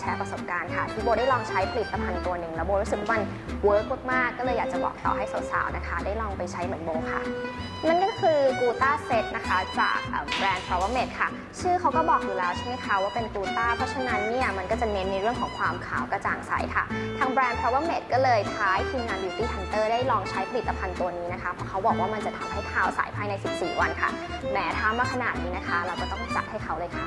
แชร์ประสบการณ์ค่ะ ที่โบได้ลองใช้ผลิตภัณฑ์ตัวหนึ่งแล้วโบรู้สึกว่ามันเวิร์กมากๆก็เลยอยากจะบอกต่อให้สาวๆนะคะ ได้ลองไปใช้เหมือนโบค่ะ นั่นก็คือกูต้าเซตนะคะจากแบรนด์ Flower Mate ค่ะ ชื่อเขาก็บอกอยู่แล้วใช่ไหมคะว่าเป็นกูต้าเพราะฉะนั้นเนี่ยมันก็จะเน้นในเรื่องของความขาวกระจ่างใสค่ะ ทางแบรนด์ Flower Mate ก็เลยท้ายทีมงาน Beauty Hunter ได้ลองใช้ผลิตภัณฑ์ตัวนี้นะคะเพราะเขาบอกว่ามันจะทำให้ขาวใสภายใน 14 วันค่ะแหมท้ามาขนาดนี้นะคะ เราก็ต้องจัดให้เขาเลยค่ะ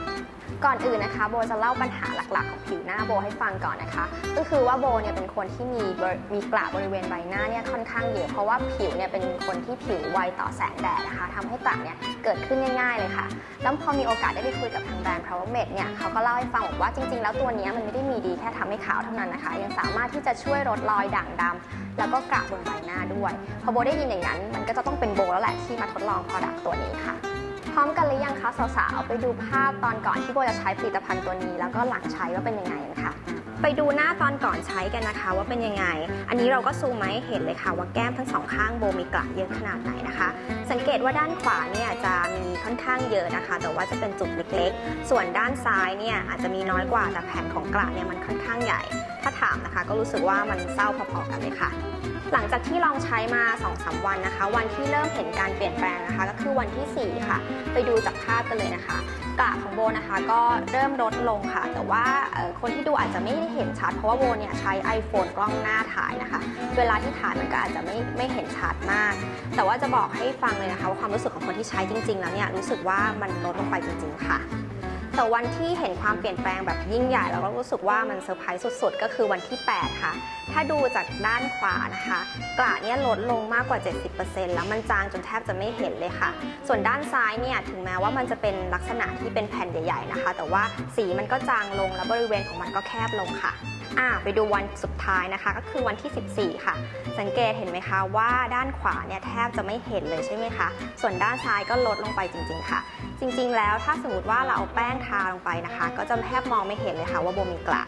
ก่อนอื่นนะคะ โบจะเล่าปัญหาหลักๆ ของผิวหน้าโบให้ฟังก่อนนะคะ ก็คือว่าโบเนี่ยเป็นคนที่มีมีกระบริเวณใบหน้าเนี่ยค่อนข้างเยอะเพราะว่าผิวเนี่ยเป็นคนที่ผิวไวต่อแสงแดดนะคะทำให้กระเนี่ยเกิดขึ้นง่าย ๆเลยค่ะ แล้วพอมีโอกาสได้ไปคุยกับทางแบรนด์ Power Mate เนี่ยเขาก็เล่าให้ฟังบอกว่าจริง ๆ แล้วตัวนี้มันไม่ได้มีดีแค่ทำให้ขาวเท่านั้นนะคะ ยังสามารถที่จะช่วยลดรอยด่างดำแล้วก็กระบนใบหน้าด้วย พอโบได้ยินอย่างนั้น มันก็จะต้องเป็นโบแล้วแหละที่มาทดลอง product ตัวนี้ค่ะ พร้อมกันหรือยังคะสาวๆ ไปดูภาพตอนก่อนที่โบจะใช้ผลิตภัณฑ์ตัวนี้ แล้วก็หลังใช้ว่าเป็นยังไงกันค่ะ ไปดูหน้าตอนก่อนใช้กันนะคะ ว่าเป็นยังไง อันนี้เราก็ซูมมาให้เห็นเลยค่ะ ว่าแก้มทั้งสองข้างโบมีกระเยอะขนาดไหนนะคะ สังเกตว่าด้านขวาเนี่ยจะมีค่อนข้างเยอะนะคะ แต่ว่าจะเป็นจุดเล็กๆ ส่วนด้านซ้ายเนี่ยอาจจะมีน้อยกว่าแต่แผ่นของกระเนี่ยมันค่อนข้างใหญ่ ถ้าถามนะคะ ก็รู้สึกว่ามันเศร้าพอๆกันเลยค่ะ หลังจากที่ลองใช้มา2-3วันนะคะ วันที่เริ่มเห็นการเปลี่ยนแปลงนะคะ ก็คือวันที่ 4 ค่ะ ไปดูจากภาพกันเลยนะคะกระของโบนะคะก็เริ่มลดลงค่ะ แต่ว่าคนที่ดูอาจจะไม่ได้เห็นชัด เพราะว่าโบเนี่ยใช้ iPhone กล้องหน้าถ่ายนะคะ เวลาที่ถ่ายมันก็อาจจะไม่ไม่เห็นชัดมาก แต่ว่าจะบอกให้ฟังเลยนะคะว่าความรู้สึกของคนที่ใช้จริง ๆ แล้วเนี่ยรู้สึกว่ามันลดลงไปจริง ๆ ค่ะ แต่วันที่เห็นความเปลี่ยนแปลงแบบยิ่งใหญ่แล้วก็รู้สึกว่ามันเซอร์ไพรส์สุด ๆ ก็คือวันที่ 8 ค่ะ ถ้าดูจากด้านขวานะคะ กระเนี่ยลดลงมากกว่า 70%แล้วมันจางจนแทบจะไม่เห็นเลยค่ะ ส่วนด้านซ้ายเนี่ยถึงแม้ว่ามันจะเป็นลักษณะที่เป็นแผ่นใหญ่ๆนะคะ แต่ว่าสีมันก็จางลงแล้วบริเวณของมันก็แคบลงค่ะ อ่าไปดูวันสุดท้ายนะคะก็คือวันที่ 14 ค่ะ สังเกตเห็นไหมคะว่าด้านขวาเนี่ยแทบจะไม่เห็นเลยใช่ไหมคะ ส่วนด้านซ้ายก็ลดลงไปจริง ๆ ค่ะ จริง ๆ แล้วถ้าสมมติว่าเราเอาแป้งทาลงไปนะคะ ก็จะแทบมองไม่เห็นเลยค่ะว่าโบมีกระ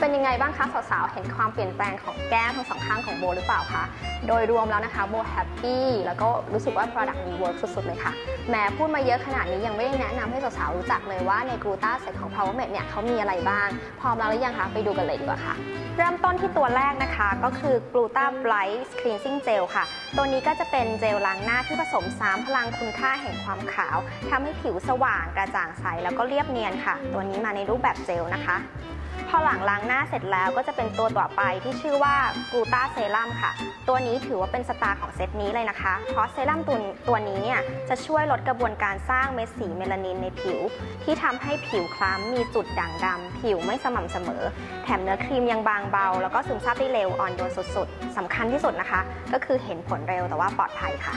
เป็นยังไงบ้างคะสาวๆ เห็นความเปลี่ยนแปลงของแก้มทั้งสองข้างของโบหรือเปล่าคะ โดยรวมแล้วนะคะโบแฮปปี้แล้วก็รู้สึกว่า Product นี้เวิร์กสุดๆ เลยค่ะแหม้พูดมาเยอะขนาดนี้ยังไม่ได้แนะนำให้สาวๆ รู้จักเลยว่าในกลูตาเซตของ Power m a t เนี่ยเขามีอะไรบ้าง พร้อมแล้วหรือยังคะ ไปดูกันเลยดีกว่าค่ะ เริ่มต้นที่ตัวแรกนะคะก็คือ Gluta Bright Cleansing Gel ค่ะ ตัวนี้ก็จะเป็นเจลล้างหน้าที่ผสมสามพลังคุณค่าแห่งความขาวทำให้ผิวสว่างกระจ่างใสแล้วก็เรียบเนียนค่ะ ตัวนี้มาในรูปแบบเจลนะคะ พอหลังล้างหน้าเสร็จแล้วก็จะเป็นตัวต่อไปที่ชื่อว่ากลูตาเซรั่มค่ะ ตัวนี้ถือว่าเป็นสตาร์ของเซตนี้เลยนะคะ เพราะเซรั่มตัวตัวนี้เนี่ยจะช่วยลดกระบวนการสร้างเม็ดสีเมลานินในผิว ที่ทำให้ผิวคล้ำมีจุดด่างดำผิวไม่สม่ำเสมอ แถมเนื้อครีมยังบางเบา แล้วก็ซึมซาบได้เร็วอ่อนโยนสุดๆสำคัญที่สุดนะคะ ก็คือเห็นผลเร็วแต่ว่าปลอดภัยค่ะ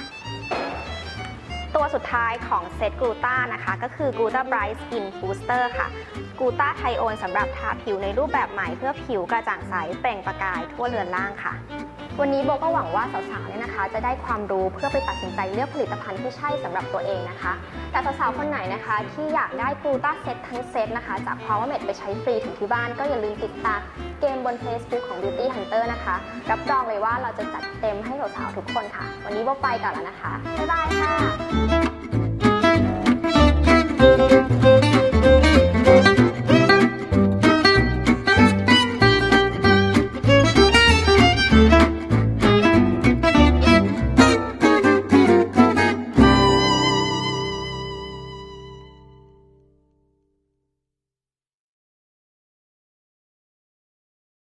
ตัวสุดท้ายของเซตกลูตานะคะ ก็คือกลูตาไบรท์สกินบูสเตอร์ค่ะกลูตาไทโอนสำหรับทาผิวในรูปแบบใหม่เพื่อผิวกระจ่างใสเปล่งประกายทั่วเรือนร่างค่ะ วันนี้โบก็หวังว่าสาวๆเนี่ยนะคะ จะได้ความรู้เพื่อไปตัดสินใจเลือกผลิตภัณฑ์ที่ใช่สำหรับตัวเองนะคะ แต่สาวๆคนไหนนะคะ ที่อยากได้กลูตาเซตทั้งเซตนะคะ จาก Power Mate ไปใช้ฟรีถึงที่บ้านก็อย่าลืมติดตามเกมบน Facebook ของ Beauty Hunter นะคะ รับรองเลยว่าเราจะจัดเต็มให้สาวๆทุกคนค่ะ วันนี้โบไปก่อนแล้วนะคะบ๊ายบายค่ะ